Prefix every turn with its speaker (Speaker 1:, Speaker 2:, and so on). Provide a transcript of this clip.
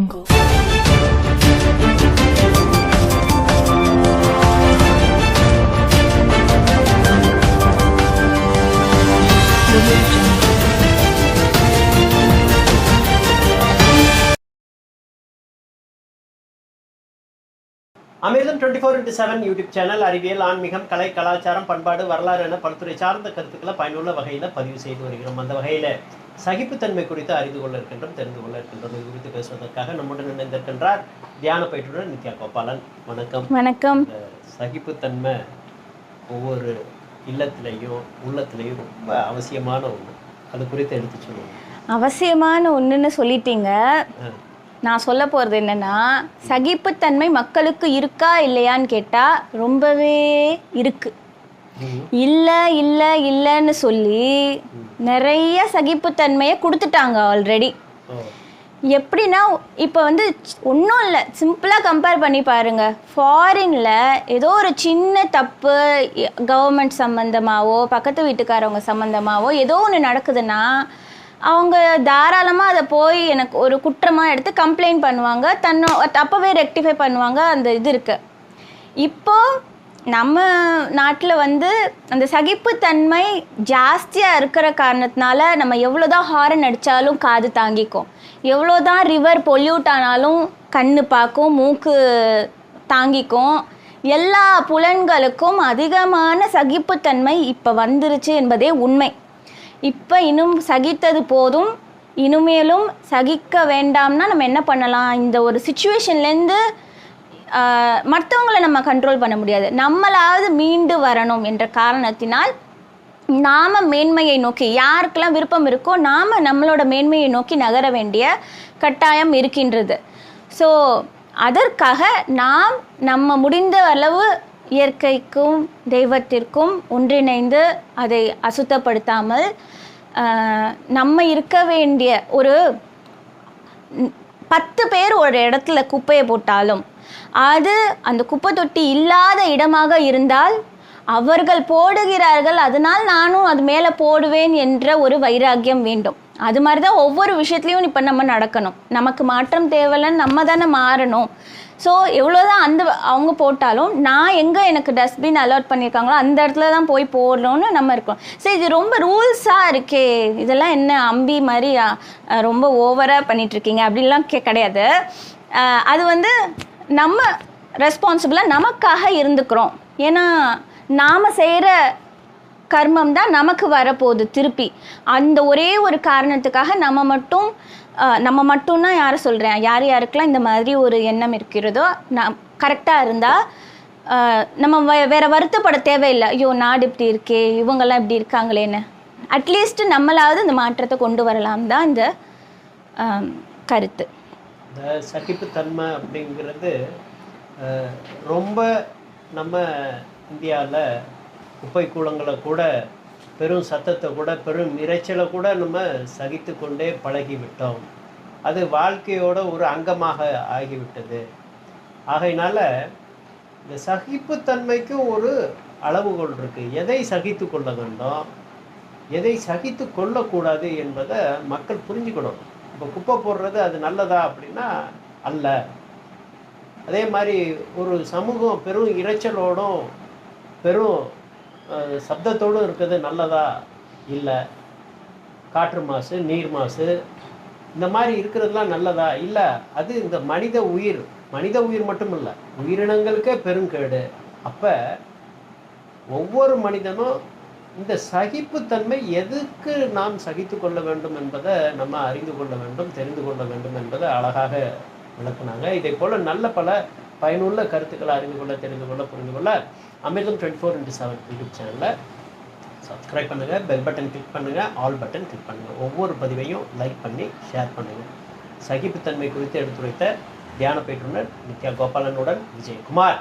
Speaker 1: Jungle. Remove Amirtham twenty four into seven YouTube channel அறிவியல் ஆன்மீகம் கலை கலாச்சாரம் பண்பாடு வரலாறு என பல்துறை சார்ந்த கருத்துக்களை பயனுள்ள வகையில் பதிவு செய்து வருகிறோம். அந்த வகையில் சகிப்புத்தன்மை குறித்து அறிந்து கொள்ள இருக்கின்றோம் தெரிந்து கொள்ள இருக்கின்றோம். இது குறித்து பேசுவதற்காக நம்முடன் இணைந்திருக்கின்றார் தியான பயிற்றுனர் நித்யா கோபாலன். வணக்கம்.
Speaker 2: வணக்கம்.
Speaker 1: சகிப்புத்தன்மை ஒவ்வொரு இல்லத்திலையும் உள்ளத்திலையும் ரொம்ப அவசியமான ஒன்று அது குறித்து எடுத்து சொல்லுவோம்
Speaker 2: அவசியமான ஒன்றுன்னு சொல்லிட்டீங்க. நான் சொல்ல போகிறது என்னன்னா சகிப்புத்தன்மை மக்களுக்கு இருக்கா இல்லையான்னு கேட்டால் ரொம்பவே இருக்கு. இல்லை இல்லை இல்லைன்னு சொல்லி நிறைய சகிப்புத்தன்மையை கொடுத்துட்டாங்க ஆல்ரெடி எப்படின்னா இப்போ வந்து ஒன்றும் இல்லை. சிம்பிளாக கம்பேர் பண்ணி பாருங்க. ஃபாரினில் ஏதோ ஒரு சின்ன தப்பு கவர்மெண்ட் சம்மந்தமாவோ பக்கத்து வீட்டுக்காரவங்க சம்மந்தமாவோ ஏதோ ஒன்று நடக்குதுன்னா அவங்க தாராளமாக அதை போய் எனக்கு ஒரு குற்றமாக எடுத்து கம்ப்ளைண்ட் பண்ணுவாங்க. தன்னோ அப்போவே ரெக்டிஃபை பண்ணுவாங்க. அந்த இது இருக்குது இப்போ நம்ம நாட்டில் வந்து அந்த சகிப்புத்தன்மை ஜாஸ்தியாக இருக்கிற காரணத்தினால நம்ம எவ்வளோதான் ஹாரன் அடித்தாலும் காது தாங்கிக்கும். எவ்வளோதான் ரிவர் பொல்யூட் ஆனாலும் கண்ணு பார்க்கும் மூக்கு தாங்கிக்கும். எல்லா புலன்களுக்கும் அதிகமான சகிப்புத்தன்மை இப்போ வந்துருச்சு என்பதே உண்மை. இப்போ இன்னும் சகித்தது போதும். இனிமேலும் சகிக்க வேண்டாம்னா நம்ம என்ன பண்ணலாம்? இந்த ஒரு சுச்சுவேஷன்லேருந்து மற்றவங்கள நம்ம கண்ட்ரோல் பண்ண முடியாது. நம்மளாவது மீண்டு வரணும் என்ற காரணத்தினால் நாம் மேன்மையை நோக்கி யாருக்கெல்லாம் விருப்பம் இருக்கோ நாம் நம்மளோட மேன்மையை நோக்கி நகர வேண்டிய கட்டாயம் இருக்கின்றது. ஸோ அதற்காக நாம் நம்ம முடிந்த அளவு இயற்கைக்கும் தெய்வத்திற்கும் ஒன்றிணைந்து அதை அசுத்தப்படுத்தாமல் நம்ம இருக்க வேண்டிய ஒரு பத்து பேர் ஒரு இடத்துல குப்பையை போட்டாலும் அது அந்த குப்பை தொட்டி இல்லாத இடமாக இருந்தால் அவர்கள் போடுகிறார்கள் அதனால் நானும் அது மேலே போடுவேன் என்ற ஒரு வைராக்கியம் வேண்டும். அது மாதிரி தான் ஒவ்வொரு விஷயத்துலையும் இப்போ நம்ம நடக்கணும். நமக்கு மாற்றம் தேவையில்லைன்னு நம்ம தானே மாறணும். ஸோ எவ்வளோதான் அந்த அவங்க போட்டாலும் நான் எங்கே எனக்கு டஸ்ட்பின் அலாட் பண்ணியிருக்காங்களோ அந்த இடத்துல தான் போய் போடணும்னு நம்ம இருக்கோம். ஸோ இது ரொம்ப ரூல்ஸாக இருக்கே. இதெல்லாம் என்ன அம்பி மாதிரி ரொம்ப ஓவராக பண்ணிகிட்ருக்கீங்க அப்படிலாம் கே கிடையாது. அது வந்து நம்ம ரெஸ்பான்சிபிளாக நமக்காக இருந்துக்கிறோம். ஏன்னா நாம் செய்கிற கர்மம் தான் நமக்கு வரப்போகுது திருப்பி. அந்த ஒரே ஒரு காரணத்துக்காக நம்ம மட்டும் நம்ம மட்டும்னா யாரை சொல்கிறேன் யார் யாருக்கெல்லாம் இந்த மாதிரி ஒரு எண்ணம் இருக்கிறதோ நான் கரெக்டாக இருந்தால் நம்ம வே- வேற வருத்தப்பட தேவையில்லை. ஐயோ நாடு இப்படி இருக்கே இவங்கெல்லாம் இப்படி இருக்காங்களேன்னு. அட்லீஸ்ட் நம்மளாவது இந்த மாற்றத்தை கொண்டு வரலாம் தான் இந்த கருத்து.
Speaker 1: இந்த சகிப்புத்தன்மை அப்படிங்கிறது ரொம்ப நம்ம இந்தியாவில் குப்பை கூலங்களை கூட பெரும் சத்தத்தை கூட பெரும் இரைச்சலை கூட நம்ம சகித்து கொண்டே பழகிவிட்டோம். அது வாழ்க்கையோட ஒரு அங்கமாக ஆகிவிட்டது. ஆகையினால இந்த சகிப்புத்தன்மைக்கும் ஒரு அளவுகோல் இருக்குது எதை சகித்து கொள்ள வேண்டும்? எதை சகித்து கொள்ளக்கூடாது என்பதை மக்கள் புரிஞ்சுக்கணும். இப்போ குப்பை போடுறது அது நல்லதா அப்படின்னா அல்ல. அதே மாதிரி ஒரு சமூகம் பெரும் இரைச்சலோடும் பெரும் சப்தத்தோடும் இருக்கிறது நல்லதா? இல்லை. காற்று மாசு நீர் மாசு இந்த மாதிரி இருக்கிறதுலாம் நல்லதா? இல்லை. அது இந்த மனித உயிர் மனித உயிர் மட்டும் இல்லை உயிரினங்களுக்கே பெருங்கேடு. அப்போ ஒவ்வொரு மனிதனும் இந்த சகிப்புத்தன்மை எதுக்கு நாம் சகித்து கொள்ள வேண்டும் என்பதை நம்ம அறிந்து கொள்ள வேண்டும் தெரிந்து கொள்ள வேண்டும் என்பதை அழகாக விளக்குனாங்க. இதே போல் நல்ல பல பயனுள்ள கருத்துக்களை அறிந்து கொள்ள தெரிந்து கொள்ள புரிந்து கொள்ள Amirtham twenty four into seven YouTube சேனலில் சப்ஸ்கிரைப் பண்ணுங்கள் பெல் பட்டன் கிளிக் பண்ணுங்கள் ஆல் பட்டன் கிளிக் பண்ணுங்கள் ஒவ்வொரு பதிவையும் லைக் பண்ணி ஷேர் பண்ணுங்கள் சகிப்புத்தன்மை குறித்து எடுத்துரைத்த தியான பயிற்றுனர் நித்யா கோபாலனுடன் விஜயகுமார்.